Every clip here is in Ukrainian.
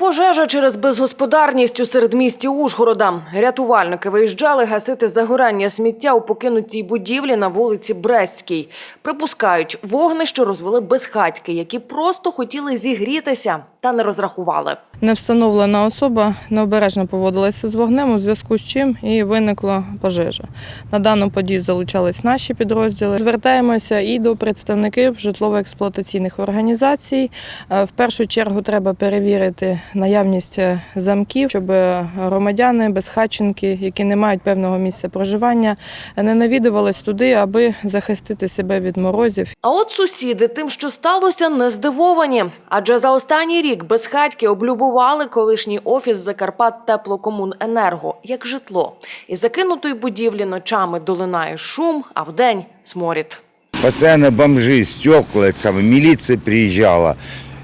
Пожежа через безгосподарність у середмісті Ужгорода. Рятувальники виїжджали гасити загорання сміття у покинутій будівлі на вулиці Брестській. Припускають, вогнище розвели безхатьки, які просто хотіли зігрітися та не розрахували. Невстановлена особа необережно поводилася з вогнем, у зв'язку з чим і виникла пожежа. На дану подію залучались наші підрозділи. Звертаємося і до представників житлово-експлуатаційних організацій. Е, В першу чергу треба перевірити наявність е, замків, щоб громадяни, безхатченки, які не мають певного місця проживання, не навідувались туди, аби захистити себе від морозів А от сусіди тим, що сталося, не здивовані. Адже за останній рік безхатьки облюбували колишній офіс Закарпат Теплокомуненерго як житло. Із закинутої будівлі ночами долинає шум, а вдень сморід. Постоянно бомжи, стекла, это самое, милиция приезжала.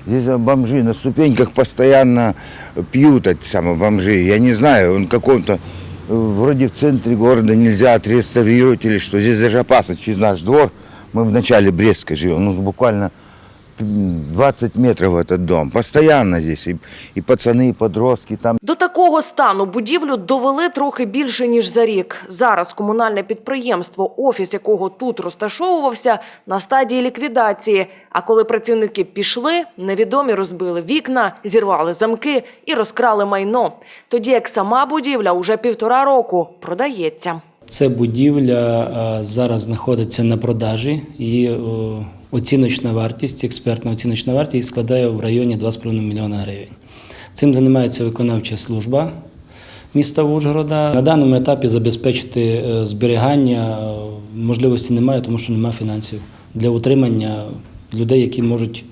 Здесь а, бомжи на ступеньках постоянно пьют эти самые бомжи. Я не знаю, он в каком-то, э, вроде в центре города нельзя отреставрировать или что. Здесь даже опасно через наш двор. Мы в начале Брестска живем, ну буквально м, 20 метров этот дом. Постоянно здесь и, и пацаны, и подростки там. До такого стану будівлю довели трохи більше ніж за рік. Зараз комунальне підприємство, офіс якого тут розташовувався, на стадії ліквідації. А коли працівники пішли, невідомі розбили вікна, зірвали замки і розкрали майно. Тоді як сама будівля уже півтора року продається. Це будівля е, зараз знаходиться на продажі. Її е, оціночна вартість, експертна оціночна вартість складає в районі 2,5 млн гривень. Цим займається виконавча служба міста Ужгорода. На даному етапі забезпечити е, зберігання е, можливості немає, тому що немає фінансів для утримання людей, які можуть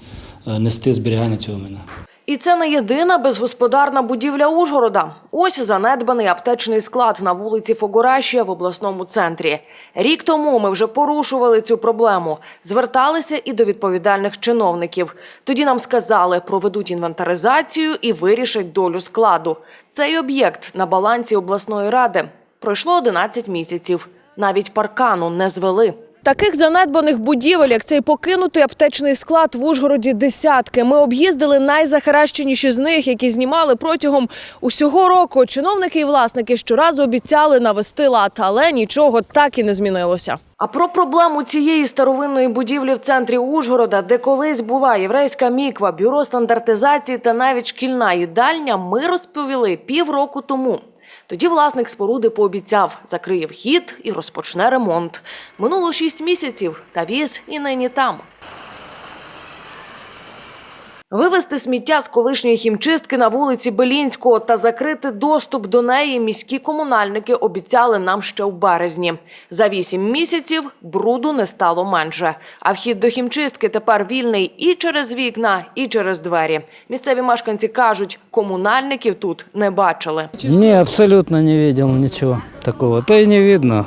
е, нести зберігання цього майна. І це не єдина безгосподарна будівля Ужгорода. Ось занедбаний аптечний склад на вулиці Фогоращія в обласному центрі. Рік тому ми вже порушували цю проблему, зверталися і до відповідальних чиновників. Тоді нам сказали, проведуть інвентаризацію і вирішать долю складу. Цей об'єкт на балансі обласної ради. Пройшло 11 місяців. Навіть паркану не звели. Таких занедбаних будівель, як цей покинутий аптечний склад в Ужгороді, десятки. Ми об'їздили найзахаращеніші з них, які знімали протягом усього року. Чиновники і власники щоразу обіцяли навести лад, але нічого так і не змінилося. А про проблему цієї старовинної будівлі в центрі Ужгорода, де колись була єврейська міква, бюро стандартизації та навіть шкільна їдальня, ми розповіли півроку тому. Тоді власник споруди пообіцяв, закриє вхід і розпочне ремонт. Минуло шість місяців, та віз і нині там. Вивезти сміття з колишньої хімчистки на вулиці Белінського та закрити доступ до неї міські комунальники обіцяли нам ще в березні. За вісім місяців бруду не стало менше. А вхід до хімчистки тепер вільний і через вікна, і через двері. Місцеві мешканці кажуть, комунальників тут не бачили. Не, абсолютно не видел ничего такого. То и не видно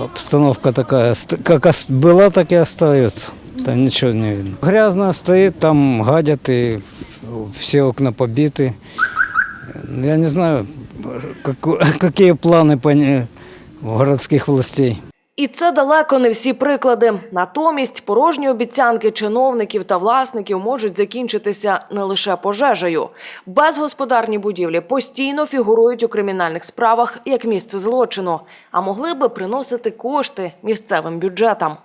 Обстановка такая, ст- как ос- была, так и остается. Там ничего не видно. Грязно стоит, там гадят и все окна побиты. Я не знаю, как- какие планы по не- городских властей. І це далеко не всі приклади. Натомість порожні обіцянки чиновників та власників можуть закінчитися не лише пожежею. Безгосподарні будівлі постійно фігурують у кримінальних справах як місце злочину, а могли би приносити кошти місцевим бюджетам.